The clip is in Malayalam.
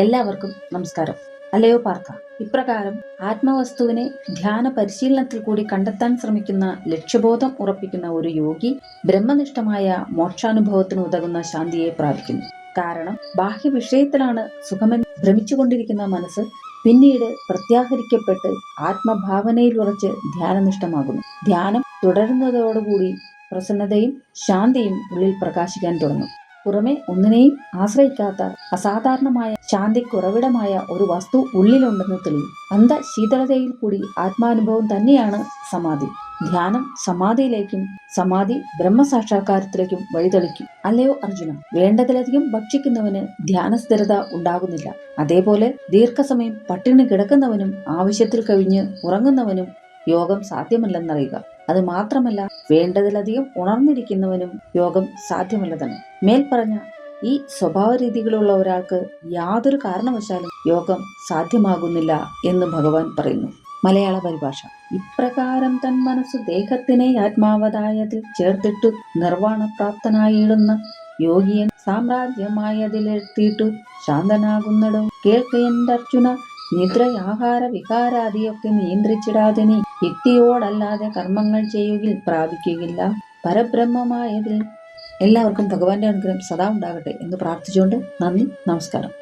എല്ലാവർക്കും നമസ്കാരം. അലയോ പാർക്ക ഇപ്രകാരം ആത്മവസ്തുവിനെ ധ്യാന പരിശീലനത്തിൽ കൂടി കണ്ടെത്താൻ ശ്രമിക്കുന്ന ലക്ഷ്യബോധം ഉറപ്പിക്കുന്ന ഒരു യോഗി ബ്രഹ്മനിഷ്ഠമായ മോക്ഷാനുഭവത്തിന് ഉതകുന്ന ശാന്തിയെ പ്രാപിക്കുന്നു. കാരണം ബാഹ്യ വിഷയത്തിലാണ് സുഖമെന്ന് ഭ്രമിച്ചുകൊണ്ടിരിക്കുന്ന മനസ്സ് പിന്നീട് പ്രത്യാഹരിക്കപ്പെട്ട് ആത്മഭാവനയിൽ ഉറച്ച് ധ്യാനനിഷ്ഠമാകുന്നു. ധ്യാനം തുടരുന്നതോടുകൂടി പ്രസന്നതയും ശാന്തിയും ഉള്ളിൽ പ്രകാശിക്കാൻ തുടങ്ങും. പുറമെ ഒന്നിനെയും ആശ്രയിക്കാത്ത അസാധാരണമായ ശാന്തിക്കുറവിടമായ ഒരു വസ്തു ഉള്ളിലുണ്ടെന്ന് തെളിയും. അന്ധ ശീതളതയിൽ കൂടി ആത്മാനുഭവം തന്നെയാണ് സമാധി. ധ്യാനം സമാധിയിലേക്കും സമാധി ബ്രഹ്മസാക്ഷാത്കാരത്തിലേക്കും വഴിതെളിക്കും. അല്ലയോ അർജുന വേണ്ടതിലധികം ഭക്ഷിക്കുന്നവന് ധ്യാനസ്ഥിരത ഉണ്ടാകുന്നില്ല. അതേപോലെ ദീർഘസമയം പട്ടിണി കിടക്കുന്നവനും ആവശ്യത്തിൽ കവിഞ്ഞ് ഉറങ്ങുന്നവനും യോഗം സാധ്യമല്ലെന്നറിയുക. അത് മാത്രമല്ല വേണ്ടതിലധികം ഉണർന്നിരിക്കുന്നവനും യോഗം സാധ്യമല്ല തന്നെ മേൽപ്പറഞ്ഞ ഈ സ്വഭാവ രീതികളുള്ള ഒരാൾക്ക് യാതൊരു കാരണവശാലും യോഗം സാധ്യമാകുന്നില്ല എന്ന് ഭഗവാൻ പറയുന്നു. മലയാള പരിഭാഷ. ഇപ്രകാരം തൻ മനസ്സ് ദേഹത്തിനെ ആത്മാവതായതിൽ ചേർത്തിട്ടു നിർവാണപ്രാപ്തനായിടുന്ന യോഗിയൻ സാമ്രാജ്യമായതിലെത്തിയിട്ടു ശാന്തനാകുന്നടോ കേൾക്കേണ്ട അർജുന നിദ്രയാഹാര വികാരാദിയൊക്കെ നിയന്ത്രിച്ചിടാതെ യുക്തിയോടല്ലാതെ കർമ്മങ്ങൾ ചെയ്യുകിൽ പ്രാപിക്കുകയില്ല. പരബ്രഹ്മമായതിൽ എല്ലാവർക്കും ഭഗവാന്റെ അനുഗ്രഹം സദാ ഉണ്ടാകട്ടെ എന്ന് പ്രാർത്ഥിച്ചുകൊണ്ട് നന്ദി നമസ്കാരം.